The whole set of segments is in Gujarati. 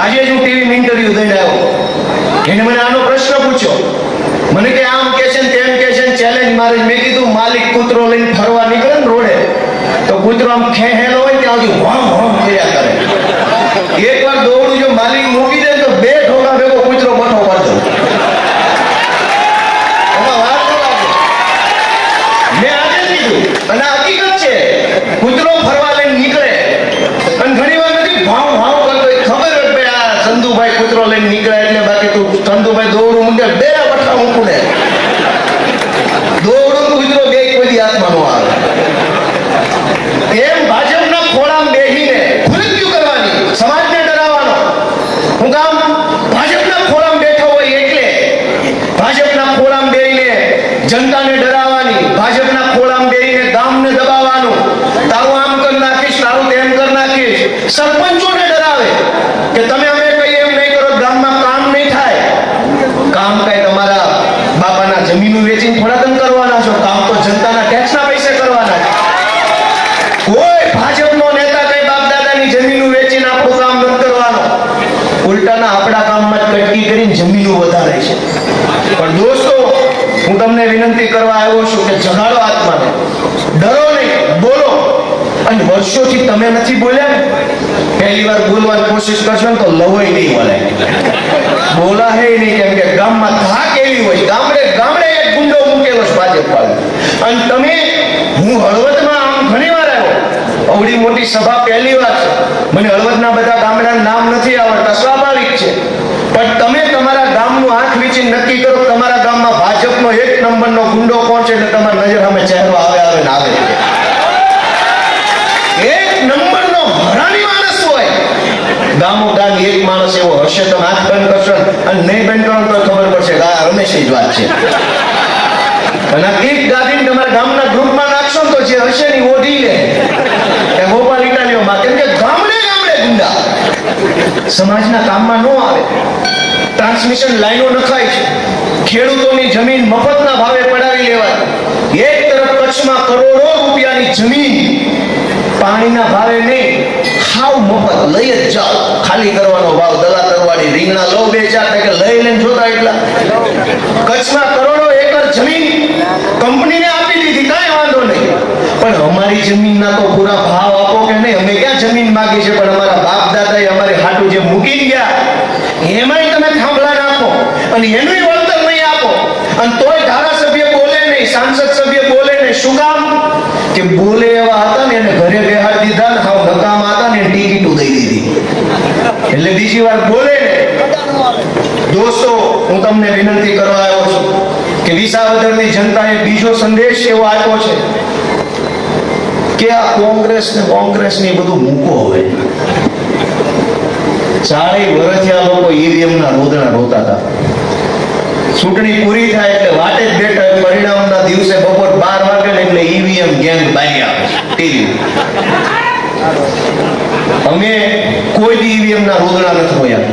આજે હું ટીવી ઇન્ટરવ્યુ દઈને આવ્યો એને મને આનો પ્રશ્ન પૂછ્યો. મને કે આમ કે છે તેમ કે છે ચેલેન્જ મારે. મેં કીધું, માલિક, કૂતરો લઈને ફરવા નીકળે ને રોડે. તો કૂતરો આમ ખેહેલો હોય ત્યાં સુધી વામ વામ કર્યા કરે. એકવાર દોડું જો માલિક મૂકી દે તો બે ઠોકા ભેગો કૂતરો બઠો પડતો. મેં આજે કીધું, અને હકીકત છે કૂતરો ફરવા લઈને નીકળે અને ઘણી વાર નથી ભાવ ભાવ કરતો એ ખબર જ ભાઈ આ ચંદુભાઈ કૂતરો લઈને નીકળે એટલે બાકી તું ચંદુભાઈ દોડું મૂકે બે બઠા મૂકું ને દોડું કૂતરો બે કોઈ દી હાથમાં ન આવે એમ ભાજપના ખોળામાં બેહીને મૃત્યુ કરવાની સમાજને ડરાવવાનો હું કામ ભાજપના ખોળામાં બેઠો હોય એટલે ભાજપના ખોળામાં બેહીને જનતાને ડરાવવાની, ભાજપના ખોળામ બેરીને ગામને દબાવવાનું. તારું આમ કરી નાખીશ તારું તેમ કરી નાખીશ. સરપંચોને ડરાવે કે તમે અમે કહીએ એમ નહીં કરો, ગામમાં કામ નહીં થાય. કામ કઈ તમારા બાપાના જમીન વેચીને થોડા તમે કરવાના છો, કામ તો જનતાના ટેક્સના પૈસે કરવાના છે. કોઈ ભાજપનો નેતા કઈ બાપ દાદાની જમીન વેચીને આપણું કામ ન કરવાનો. ઉલટાના આપણા કામમાં કટકી કરીને જમીનો વધારે છે. પણ દોસ્તો હું તમને વિનંતી કરવા આવ્યો છું કે જગાડો આત્માને. ડરો નહીં, બોલો. અને વર્ષોથી તમે નથી બોલ્યા પહેલી વાર બોલવાની કોશિશ કરશો ને તો લવાય નહીં મળે બોલા હે નહીં, કેમ કે ગામમાં થાક એવી હોય. ગામડે ગામડે એક ગુંડો મૂકેલો છે ભાજપ અને તમે, હું હળવદમાં આમ ઘણી વાર આવ્યો. અવડી મોટી સભા પહેલી વાર છે. મને હળવદના બધા ગામડાના નામ નથી આવડતા, સ્વાભાવિક છે. પણ તમે તમારા ગામનું આંખ વીચી નક્કી કરો કે ગામમાં ભાજપનો એક નંબરનો ગુંડો કોણ છે એટલે તમારી નજર સામે ચહેરો આવે આવે ને આવે એક નંબરનો હોય. ગામો ગામ એક માણસ એવો હશે, તો હાથ બંધ કરશો અને નહીં બંધ કરો તો ખબર પડશે કે આ રમેશ જ વાત છે. અને એક ગાદી તમારા ગામના ગ્રુપમાં નાખશો તો જે હશે ને ઓઢી લે. એ ગોપાલ ઇટાલીઓમાં કેમ કે ગામડે ગામડે ગુંડા. સમાજના કામમાં ન આવે. ટ્રાન્સમિશન લાઈનો નખાય છે. ખેડૂતોની જમીન મફતના ભાવે પડાવી લેવાય. એક તરફ કચ્છમાં કરોડો રૂપિયાની જમીન પાણીના ભાવે નહીં. હાવ મફત, લઈ જ જાઓ. ખાલી કરવાનો ભાવ દલા કરવાની રીંગણા લો બે ચાર ટકે લઈ લઈને જોતા એટલા. કચ્છમાં કરોડો એકર જમીન કંપનીને આપી દીધી, કાંઈ વાંધો નહીં. પણ અમારી જમીનના તો પૂરા ભાવ આપો કે નહીં? અમે ક્યાં જમીન માગી છે? પણ અમારા બાપ દાદાએ અમારી હાટું જે મૂકી ગયા, એમાંય તમે થાંભલા નાખો. અને આપો અને તોય ધારાસભ્ય બોલે નહીં, સાંસદ સભ્ય બોલે નહીં. શું કામ? કે બોલે એવા હતા ને એને ઘરે બેહાડી દીધા ને હાવ નકામ હતા ને ટિકિટો દઈ દીધી. એટલે બીજી વાર બોલે દોસ્તો, હું તમને વિનંતી કરવા આવ્યો છું કે વિસાવદરની જનતાએ બીજો સંદેશ એવો આપ્યો છે કે આ કોંગ્રેસ ને કોંગ્રેસ ને બધું મૂકો હવે. ચારેય વર્ષથી આ લોકો ઈવીએમ ના રોદણા રોતા હતા. ચૂંટણી પૂરી થાય એટલે વાટે જ બેઠા પરિણામના દિવસે બપોર બાર વાગે એટલે ઈવીએમ ગેંગ બારી આવે અમે કોઈ ઈવીએમ ના રોદડા નથી હોયા.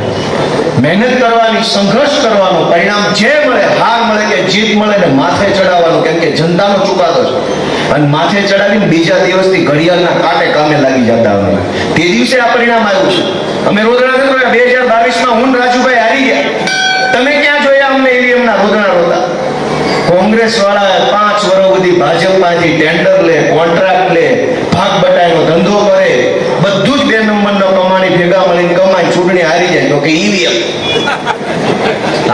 મહેનત કરવાની, સંઘર્ષ કરવાનો, પરિણામ જે મળે, હાર મળે કે જીત મળે ને માથે ચડાવવાનો, કેમ કે જનતાનો ચુકાદો છે. અને માથે ચડાવીને બીજા દિવસથી ઘડિયાળના કાંટે કામે લાગી જતા હોય. તે દિવસે આ પરિણામ આવ્યું છે. અમે રોદણા નથી બે હજાર બાવીસમાં હું ને રાજુભાઈ હારી ગયા તમે ક્યાં જોયા અમને ઈવીએમ ના રોદણા રોતા કોંગ્રેસ વાળા પાંચ વર્ષ સુધી ભાજપમાંથી ટેન્ડર લે, કોન્ટ્રાક્ટ લે, ભાગ બટાઈનો ધંધો કરે, બધું જ બે નંબરનો કમાણી ભેગા મળીને કમાઈ ચૂંટણી હારી જાય તો કે ઈવીએમ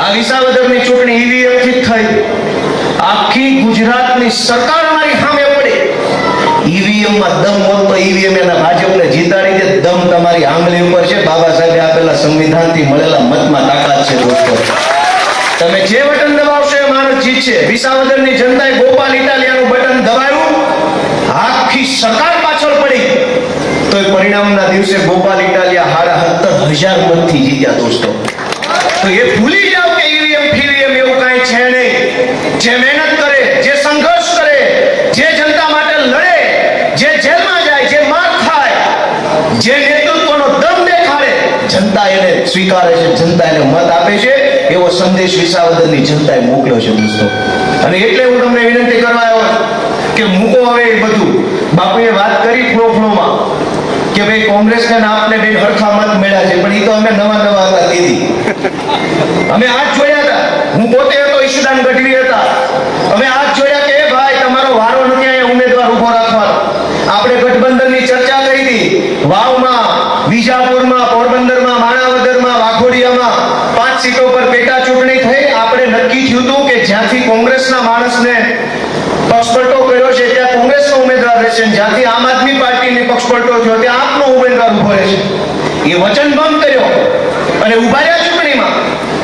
આ વિસાવદરની ચૂંટણી ઈવીએમથી થઈ. આખી ગુજરાતની સરકાર મારી સામે પડે. ઈવીએમમાં દમ હોત જીતાડી દે. દમ તમારી આંગળી ઉપર છે. બાબા સાહેબે આપેલા સંવિધાનથી મળેલા મતમાં તાકાત છે દોસ્તો. તમે જે બટન દબાવશો એ માણસ જીતશે વિસાવદરની જનતાએ ગોપાલ ઇટાલિયાનું બટન દબાવ્યું. આખી સરકાર પાછળ પડી. તો પરિણામના દિવસે ગોપાલ ઇટાલિયા હારા સત્તર હજાર મતથી જીત્યા દોસ્તો. તો એ ભૂલી જાઓ કે ઈવીએમ ફીવીએમ એવું કાંઈ છે નહીં. જે મહેનત કરે, જે સંઘર્ષ કરે, જે જનતા માટે લડે, જે જેલમાં જાય, જે માર ખાય, જે નેતૃત્વનો દમ દેખાડે, જનતા એને સ્વીકારે છે, જનતા એને મત આપે છે. એવો સંદેશ વિસાવદરની જનતાએ મોકલ્યો છે દોસ્તો અને એટલે હું તમને વિનંતી કરવા આવ્યો કે મૂકો હવે એ બધું. બાપુએ વાત કરી ફ્લો કે ભાઈ કોંગ્રેસને ને આપને બે હરખા મત મળ્યા છે, પણ એ તો અમે નવા નવા હતા તેથી. અમે આજ જોયા હતા. હું પોતે હતો ઈશુદાન ગઢવી હતા. અમે આજ જોયા કે ભાઈ, તમારો વારો નથી અહીંયા ઉમેદવાર ઊભો રાખવાનો. આપણે ગઠબંધનની ચર્ચા કરી હતી વાવમાં, વિજાપુરમાં માણાવદરમાં વાઘોડિયામાં પાંચ સીટો પર પેટા ચૂંટણી થઈ. આપણે નક્કી થયું હતું કે જ્યાંથી કોંગ્રેસના માણસને પક્ષપલટો કર્યો છે, ત્યાં કોંગ્રેસનો ઉમેદવાર રહેશે જ્યાંથી આમ આદમી પાર્ટીને પક્ષપલટો થયો, ત્યાં આપનો ઉમેદવાર ઊભો રહેશે. એ વચન ભંગ કર્યો. અને ઊભા રહ્યા ચૂંટણીમાં.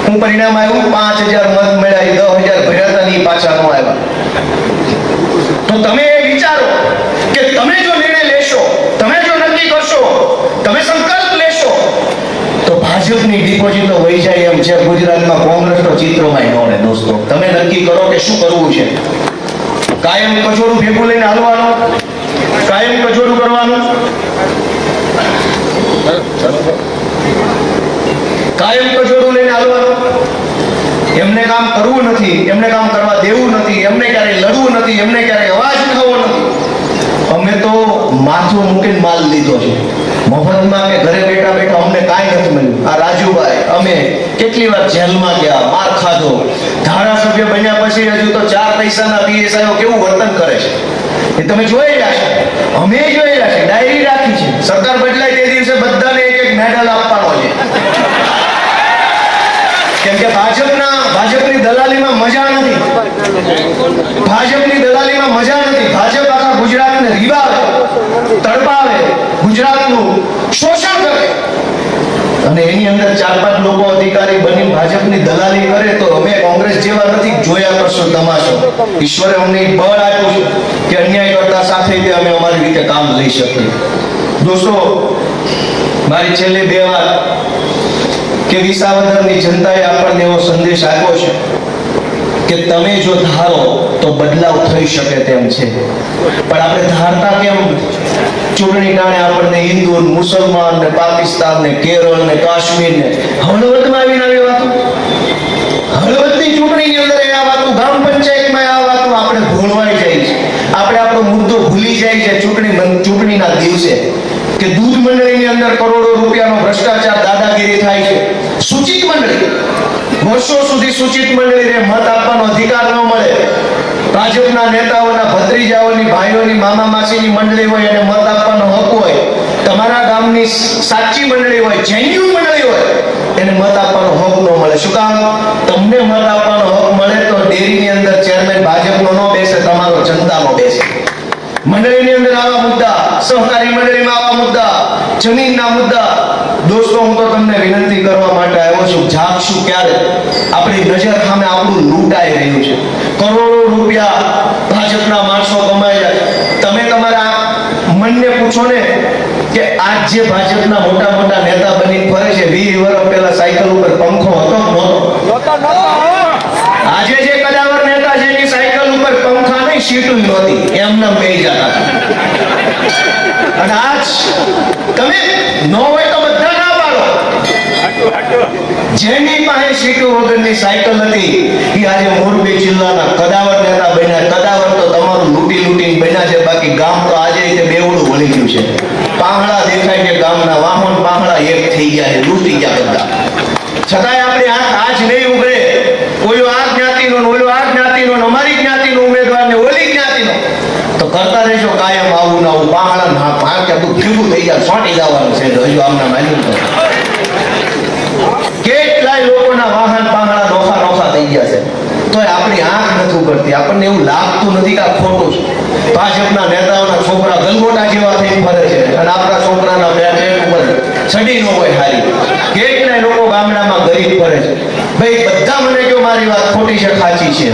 હું પરિણામ આવ્યું પાંચ હજાર મત મળ્યા દસ હજાર ભર્યા હતા પાછા નો આવ્યા. તો તમે એ વિચારો કે તમે જો નિર્ણય લેશો તમે જો નક્કી કરશો તમે સંકલ્પ લેશો તો ભાજપની ડિપોઝિટો વહી જાય એમ છે. ગુજરાતમાં કોંગ્રેસનો ચિત્રમાં ન રહે દોસ્તો. તમે નક્કી કરો કે શું કરવું છે? કાયમ કચોરું ભેગું લઈને હાલવાનું? કાયમ કચોરું કરવાનું? કાયમ કચોરું લઈને હાલવાનું? એમને કામ કરવું નથી, એમને કામ કરવા દેવું નથી, એમને ક્યારેય લડવું નથી, એમને ક્યારેય અવાજ ઉઠાવવો નથી. અમે તો માથું મૂકીને માલ લીધો છે. મફતમાં કે ઘરે બેઠા બેઠા અમને કાંઈ નથી મળ્યું. આ રાજુભાઈ, અમે કેટલી વાર જેલમાં ગયા, માર ખાધો. ધારાસભ્ય બન્યા પછી હજુ તો ચાર પૈસાના પીએસઆઈઓ કેવું વર્તન કરે છે? એ તમે રહ્યા છો. અમે રહ્યા છે. ડાયરી રાખી છે. સરકાર બદલાય તે દિવસે બધાને એક એક મેડલ આપવાનો છે. કેમ કે ભાજપના, ભાજપની દલાલીમાં મજા નથી. ભાજપની દલાલીમાં મજા નથી. ભાજપ ગુજરાતને રીબાવે તડપાવે, ગુજરાતનું શોષણ કરે. અને એની અંદર ચાર પાંચ લોકો અધિકારી બની ભાજપની દલાલી કરે તો અમે કોંગ્રેસ જેવા નથી, જોયા કરશો તમાશો. ઈશ્વરે અમને બળ આપ્યું છે કે અન્યાય કરતા સાથે બી અમે અમારી રીતે કામ લઈ શકીએ. દોસ્તો, મારી છેલ્લી બે વાત કે વિસાવદરની જનતાએ આપણને એવો સંદેશ આપ્યો છે. કે તમે જો ધારો તો બદલાવ થઈ શકે તેમ છે. પણ આપણે ધારતા કેમ ચૂંટણી ટાણે આપણને હિન્દુ, મુસલમાન ને પાકિસ્તાન ને કેરળ ને કાશ્મીર ને હળવદમાં આવીને આવી વાતો. હળવદની ચૂંટણીની અંદર એ આ વાતો ગ્રામ પંચાયતમાં આ વાતો આપણે ભૂલવાઈ જાય છે. આપણે આપણો મુદ્દો ભૂલી જાય છે ચૂંટણી ચૂંટણીના દિવસે કે દૂધ મંડળીની અંદર કરોડો રૂપિયાનો ભ્રષ્ટાચાર દાદાગીરી થાય છે. સૂચિત મંડળી. વર્ષો સુધી સૂચિત મંડળીને મત આપવાનો અધિકાર ન મળે. ભાજપના નેતાઓના ભત્રીજાઓની ભાઈઓની મામા માસીની મંડળી હોય અને મત આપવાનો હક હોય, તમારા ગામની સાચી મંડળી હોય જેન્યુન મંડળી હોય, એને મત આપવાનો હક ન મળે. શું કામ? તમને મત આપવાનો હક મળે તો ડેરીની અંદર ચેરમેન ભાજપનો ન બેસે, તમારો જનતાનો બેસે. મંડળીની અંદર આવા મુદ્દા, સહકારી મંડળીમાં આવા મુદ્દા, જમીનના મુદ્દા દોસ્તો, હું તો તમને વિનંતી કરવા માટે આવ્યો છું, જાગશું ક્યારે? આપણી નજર સામે આપણું લૂંટાઈ રહ્યું છે. કરોડો રૂપિયા ભાજપના માણસો કમાઈ રહ્યા તમે તમારા મનને પૂછો ને કે આજ જે ભાજપના મોટા મોટા નેતા બની ફરે છે, વીસ વર્ષ પહેલા સાયકલ ઉપર પંખો હતો નહોતો? આજે જે કદાવર નેતા છે એની સાયકલ ઉપર પંખા નહીં સીટું નહોતી. એમને બેહી જતા અને આજ તમે ન હોય તો બધા ના પાડો. જેની પાસે સીટું વગરની સાયકલ હતી, એ આજે મોરબી જિલ્લાના કદાવર નેતા બન્યા. કદાવર તો તમારું લૂંટી લૂંટીને બન્યા છે, બાકી ગામ તો આજે રીતે બેવડું વળી ગયું છે. પાંહડા દેખાય કે ગામના, વાહન પાંહડા એક થઈ ગયા છે, લૂંટી ગયા બધા. છતાંય આપણી આંખ આજ નહીં ઉઘડે ઓલો આ જ્ઞાતિનો ને ઓલો આ જ્ઞાતિનો ને અમારી જ્ઞાતિનો ઉમેદવાર ને ઓલી જ્ઞાતિનો તો કરતા રહેજો, કાયમ આવું ના આવું. પાકડા પાંચ કે તું ભેગું થઈ જાય, છોટી જવાનું છે હજુ આમના માન્યું કેટલાય લોકોના વાહન પાંહડા નોખા નોખા થઈ ગયા છે. તો આપણી આંખ નથી ઉગડતી આપણને એવું લાગતું નથી કે આ ખોટું છે. ભાજપના નેતાઓના છોકરા ગલગોટા જેવા થઈ ફરે છે. અને આપણા છોકરાના બે ઉપર છડી ન હોય હારી. કેટલાય લોકો ગામડામાં ગરીબ ફરે છે. ભાઈ, બધા મને કહો મારી વાત ખોટી છે, ખાચી છે.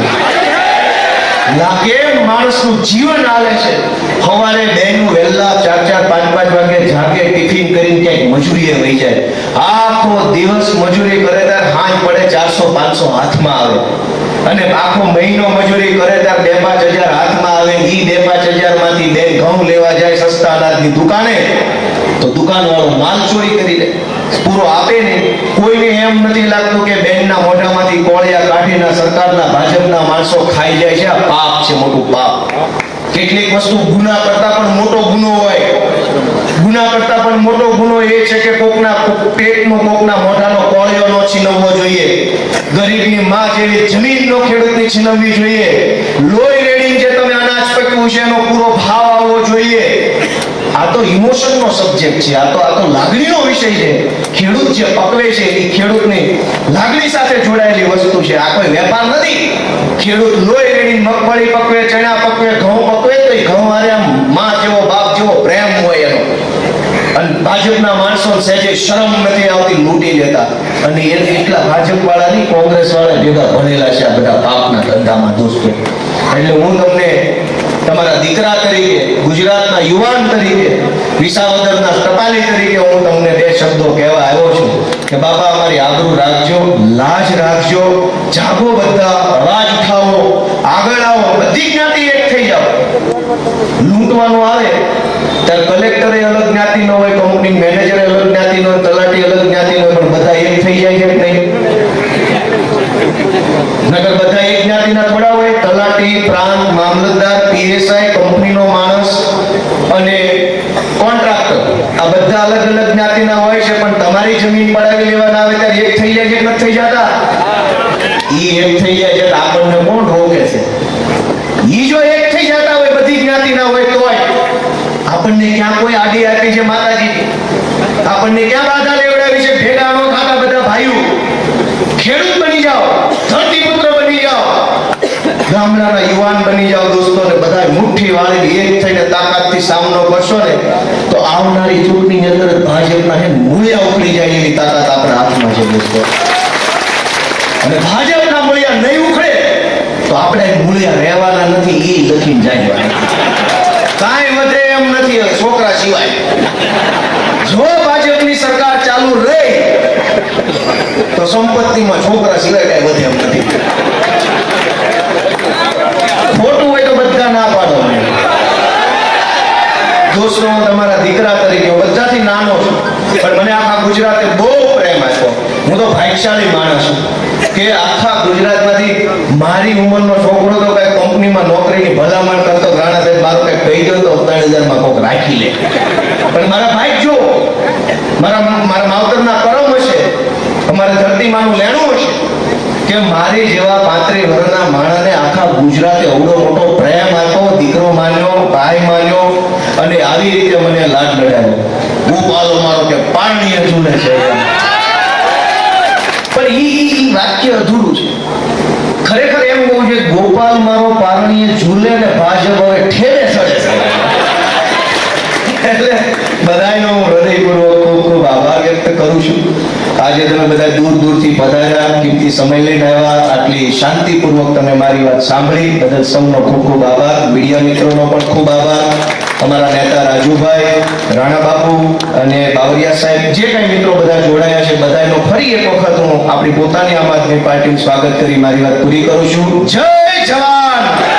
લાગે માણસનું જીવન હાલે છે. સવારે બેનું વહેલા ચાર ચાર પાંચ પાંચ વાગે જાગે ટિફિન કરીને ક્યાંક મજૂરીએ વહી જાય. આખો દિવસ મજૂરી કરે ત્યારે હાંજ પડે ચારસો પાંચસો હાથમાં આવે. અને આખો મહિનો મજૂરી કરે ત્યારે બે પાંચ હજાર હાથમાં આવે. ઈ બે પાંચ હજારમાંથી બે ઘઉં લેવા જાય સસ્તા અનાજની દુકાને. તો દુકાન વાળો માલ ચોરી કરી લે. પૂરો આપે ને, કોઈને એમ નથી લાગતું કે બેનના મોઢામાંથી કોળિયા કાઢીને સરકારના, ભાજપના માણસો ખાઈ જાય છે. પાપ છે, મોટું પાપ. કેટલીક વસ્તુ ગુના કરતા પણ મોટો ગુનો હોય. ગુના કરતા પણ મોટો ગુનો એ છે કે કોકના પેટનો કોકના મોઢાનો કોળિયો નો છીનવવો જોઈએ. ગરીબની માં જેવી જમીન નો ખેડૂતની છીનવવી જોઈએ. લોહી રેડીને જે તમે અનાજ પકવ્યું છે, એનો પૂરો ભાવ આવવો જોઈએ. આ તો ઇમોશનનો સબ્જેક્ટ છે, આ તો આ તો લાગણીનો વિષય છે. ખેડૂત જે પકવે છે, એ ખેડૂતની લાગણી સાથે જોડાયેલી વસ્તુ છે. આ કોઈ વેપાર નથી. ખેડૂત લોહી રેડીને મગફળી પકવે, ચણા પકવે, ઘઉં પકવે, તો એ ઘઉં હારે આમ માં જેવો, બાપ જેવો પ્રેમ હોય એનો. અને ભાજપના માણસો સહેજે શરમ નથી આવતી, લૂંટી લેતા. અને એ એટલા ભાજપ વાળા નહીં કોંગ્રેસ વાળા ભેગા ભણેલા છે, આ બધા પાપના ધંધામાં દોસ્તો. એટલે હું તમને તમારા દીકરા તરીકે, ગુજરાતના યુવાન તરીકે, વિસાવદરના ટપાલી તરીકે હું તમને બે શબ્દો કહેવા આવ્યો છું કે બાપા, અમારી આબરૂ રાખજો, લાજ રાખજો, જાગો બધા અવાજ ઉઠાવો આગળ આવો, બધી જ્ઞાતિ એક થઈ જાઓ. લૂંટવાનું આવે, ત્યારે કલેક્ટરે અલગ જ્ઞાતિનો હોય, કંપની મેનેજરે અલગ જ્ઞાતિનો હોય, તલાટી અલગ જ્ઞાતિનો હોય, પણ બધા એક થઈ જાય છે કે નહીં? નગર જ્ઞાતિના થોડા હોય, તલાટી, પ્રાંત, મામલતદાર, પીએસઆઈ, કંપનીનો માણસ અને કોન્ટ્રાક્ટર. આ બધા અલગ અલગ જ્ઞાતિના હોય છે, પણ તમારી જમીન પડાવી લેવાના આવે ત્યારે એક થઈ જાય છે નથી થઈ જતા? ઈ એક થઈ જાય છે આપણને કોણ રોકે છે? ઈ જો એક થઈ જતા હોય, બધી જ્ઞાતિના હોય તોય આપણને ક્યાં કોઈ આડી આપી છે માતાજી? આપણને ક્યાં બાધા લેવડાવી છે? ભેગા નો ખાતા બધા ભાઈઓ. ખેડૂત બની જાઓ. ધરતી ગામડાના યુવાન બની જાઓ દોસ્તો ને બધા મુઠ્ઠી વાળી એક થઈને તાકાતથી સામનો કરશો ને, તો આવનારી ચૂંટણીની અંદર ભાજપના હે મૂળિયા ઉખડી જાય એવી તાકાત આપણા હાથમાં છે દોસ્તો. અને ભાજપના મૂળિયા નહીં ઉખડે, તો આપણે મૂળિયા રહેવાના નથી, એ લખીને જાય કાંઈ વધે એમ નથી છોકરા સિવાય. જો ભાજપની સરકાર ચાલુ રહે, તો સંપત્તિમાં છોકરા સિવાય કાંઈ વધે એમ નથી. ખોટું હોય તો બધા ના પાડો. દોસ્તો, હું તમારા દીકરા તરીકે બધાથી નાનો છું. પણ મને આખા ગુજરાતે બહુ પ્રેમ આપ્યો. હું તો ભાગ્યશાળી માણસ છું. કે આખા ગુજરાતમાંથી મારી ઉંમરનો છોકરો તો કઈ કંપનીમાં નોકરીની ભલામણ કરતો રાણા સાહેબ, મારો કઈ કહી ગયો તો ત્રણ હજારમાં કોક રાખી લે. પણ મારા ભાઈ જો, મારા મારા માવતરના કરમ હશે, અમારે ધરતીમાનું લેણું હશે. કે મારી જેવા પાંત્રી વર્ષના માણસને આખા ગુજરાતે અવડો મોટો પ્રેમ આપ્યો, દીકરો માન્યો, ભાઈ માન્યો અને આવી રીતે મને લાડ લડાવ્યો ગોપાલો મારો કે પાણી ઝૂલે છે. પણ ઈ વાક્ય અધૂરું છે. ખરેખર એમ કહું છે ગોપાલ મારો પારણીએ ઝૂલે ને ભાજપ હવે ઠેરે સડે એટલે બધાનો હૃદયપૂર્વક કરું છું. આજે તમે બધા દૂર દૂરથી પધાર્યા, કિંમતી સમય લઈને આવ્યા, આટલી શાંતિપૂર્વક તમે મારી વાત સાંભળી. બદલ સૌનો ખૂબ ખૂબ આભાર. મીડિયા મિત્રોનો પણ ખૂબ આભાર. અમારા નેતા રાજુભાઈ, રાણા બાપુ અને બાવરિયા સાહેબ, જે કઈ મિત્રો બધા જોડાયા છે બધાનો ફરી એક વખત હું આપણી પોતાની આમ આદમી પાર્ટીનું સ્વાગત કરી મારી વાત પૂરી કરું છું. જય જવાન!